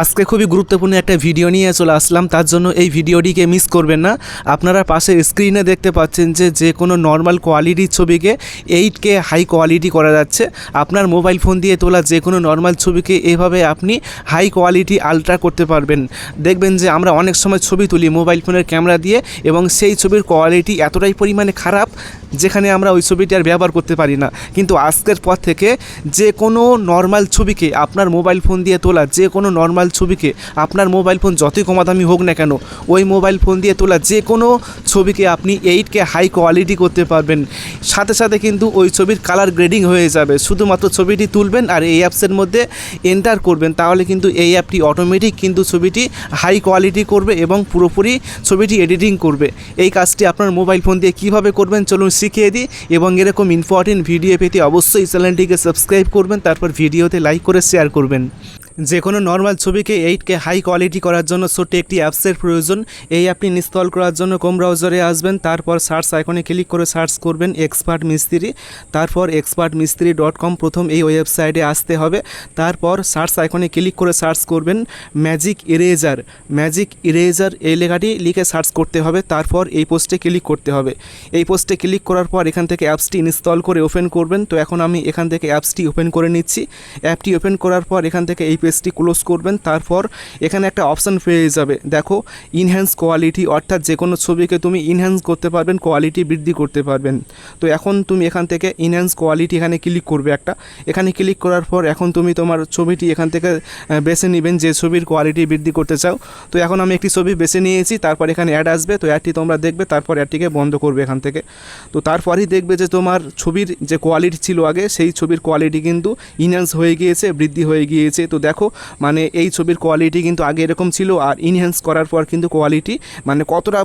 আজকে খুবই গুরুত্বপূর্ণ একটা ভিডিও নিয়ে চলে আসলাম। তার জন্য এই ভিডিওটিকে মিস করবেন না। আপনারা পাশের স্ক্রিনে দেখতে পাচ্ছেন যে যে কোনো নর্মাল কোয়ালিটির ছবিকে এইট কে হাই কোয়ালিটি করা যাচ্ছে। আপনার মোবাইল ফোন দিয়ে তোলা যে কোনো নর্মাল ছবিকে এভাবে আপনি হাই কোয়ালিটি আলট্রা করতে পারবেন। দেখবেন যে, আমরা অনেক সময় ছবি তুলি মোবাইল ফোনের ক্যামেরা দিয়ে এবং সেই ছবির কোয়ালিটি এতটাই পরিমাণে খারাপ যেখানে আমরা ওই ছবিটি আর ব্যবহার করতে পারি না। কিন্তু আজকের পর থেকে যে কোনো নর্মাল ছবিকে আপনার মোবাইল ফোন দিয়ে তোলা, যে কোনো নর্মাল ছবিকে আপনার মোবাইল ফোন যতই কমা দামি হোক না কেন, ওই মোবাইল ফোন দিয়ে তোলা যে কোনো ছবিকে আপনি এইটকে হাই কোয়ালিটি করতে পারবেন। সাথে সাথে কিন্তু ওই ছবির কালার গ্রেডিং হয়ে যাবে। শুধুমাত্র ছবিটি তুলবেন আর এই অ্যাপসের মধ্যে এন্টার করবেন, তাহলে কিন্তু এই অ্যাপটি অটোমেটিক কিন্তু ছবিটি হাই কোয়ালিটি করবে এবং পুরোপুরি ছবিটি এডিটিং করবে। এই কাজটি আপনার মোবাইল ফোন দিয়ে কীভাবে করবেন চলুন শিখিয়ে দিই এবং এরকম ইম্পর্টেন্ট ভিডিও পেতে অবশ্যই চ্যানেলটিকে সাবস্ক্রাইব করবেন, তারপর ভিডিওতে লাইক করে শেয়ার করবেন। যে কোনো নর্মাল ছবিকে এইটকে হাই কোয়ালিটি করার জন্য ছোট্ট একটি অ্যাপসের প্রয়োজন। এই অ্যাপটি ইনস্টল করার জন্য কোম ব্রাউজারে আসবেন, তারপর সার্চ আইকনে ক্লিক করে সার্চ করবেন এক্সপার্ট মিস্ত্রি তারপর এক্সপার্ট মিস্ত্রি ডট কম প্রথম এই ওয়েবসাইটে আসতে হবে। তারপর সার্চ আইকনে ক্লিক করে সার্চ করবেন ম্যাজিক ইরেজার ম্যাজিক ইরেজার এই লেখাটি লিখে সার্চ করতে হবে, তারপর এই পোস্টে ক্লিক করতে হবে। এই পোস্টে ক্লিক করার পর এখান থেকে অ্যাপসটি ইনস্টল করে ওপেন করবেন। তো এখন আমি এখান থেকে অ্যাপসটি ওপেন করে নিচ্ছি। অ্যাপটি ওপেন করার পর এখান থেকে এই পেজটি ক্লোজ করবেন, তারপর এখানে একটা অপশান পেয়ে যাবে। দেখো ইনহ্যান্স কোয়ালিটি অর্থাৎ যে কোনো ছবিকে তুমি ইনহ্যান্স করতে পারবেন কোয়ালিটি বৃদ্ধি করতে পারবেন। তো এখন তুমি এখান থেকে ইনহ্যান্স কোয়ালিটি এখানে ক্লিক করবে একটা। এখানে ক্লিক করার পর এখন তুমি তোমার ছবিটি এখান থেকে বেছে নেবেন যে ছবির কোয়ালিটি বৃদ্ধি করতে চাও। তো এখন আমি একটি ছবি বেছে নিয়েছি, তারপর এখানে অ্যাড আসবে, তো অ্যাডটি তোমরা দেখবে, তারপর অ্যাডটিকে বন্ধ করবে এখান থেকে। তো তারপরেই দেখবে যে তোমার ছবির যে কোয়ালিটি ছিল আগে, সেই ছবির কোয়ালিটি কিন্তু ইনহ্যান্স হয়ে গিয়েছে, বৃদ্ধি হয়ে গিয়েছে। তো দেখো মানে এই ছবির কোয়ালিটি কিন্তু আগে এরকম ছিল আর ইনহ্যান্স করার পর কিন্তু কোয়ালিটি মানে কতটা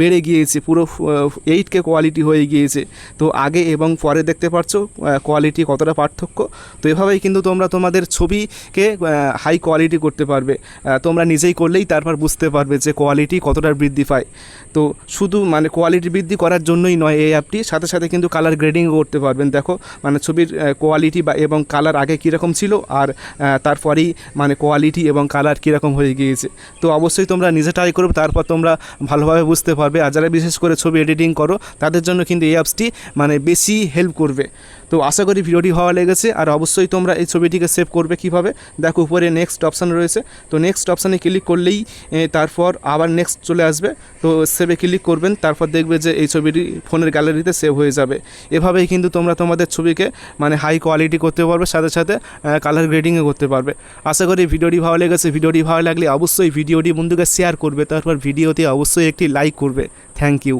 বেড়ে গিয়েছে, পুরো এইট কে কোয়ালিটি হয়ে গিয়েছে। তো আগে এবং পরে দেখতে পাচ্ছ কোয়ালিটি কতটা পার্থক্য। তো এভাবেই কিন্তু তোমরা তোমাদের ছবিকে হাই কোয়ালিটি করতে পারবে। তোমরা নিজেই করলেই তারপর বুঝতে পারবে যে কোয়ালিটি কতটা বৃদ্ধি পায়। তো শুধু মানে কোয়ালিটি বৃদ্ধি করার জন্যই নয় এই অ্যাপটি সাথে সাথে কিন্তু কালার গ্রেডিংও করতে পারবেন। দেখো মানে ছবির কোয়ালিটি বা এবং কালার আগে কীরকম ছিল আর তারপরেই মানে কোয়ালিটি এবং কালার কীরকম হয়ে গিয়েছে। তো অবশ্যই তোমরা নিজে ট্রাই করবে তারপর তোমরা ভালোভাবে বুঝতে পারবে। আর যারা বিশেষ করে ছবি এডিটিং করো, তাদের জন্য কিন্তু এই অ্যাপসটি মানে বেশি হেল্প করবে। তো আশা করি ভিডিওটি ভালো লেগেছে। আর অবশ্যই তোমরা এই ছবিটিকে সেভ করবে কীভাবে? দেখো, উপরে নেক্সট অপশান রয়েছে। তো নেক্সট অপশানে ক্লিক করলেই তারপর আবার নেক্সট চলে আসবে। তো সেভে ক্লিক করবেন, তারপর দেখবে যে এই ছবিটি ফোনের গ্যালারিতে সেভ হয়ে যাবে। এভাবেই কিন্তু তোমরা তোমাদের ছবিকে মানে হাই কোয়ালিটি করতে পারবে, সাথে সাথে কালার গ্রেডিংও করতে পারবে। আশা করি ভিডিওটি ভালো লেগেছে। ভিডিওটি ভালো লাগলে অবশ্যই ভিডিওটি বন্ধুকে শেয়ার করবে। তারপর ভিডিওতে অবশ্যই একটি লাইক করবে। Thank you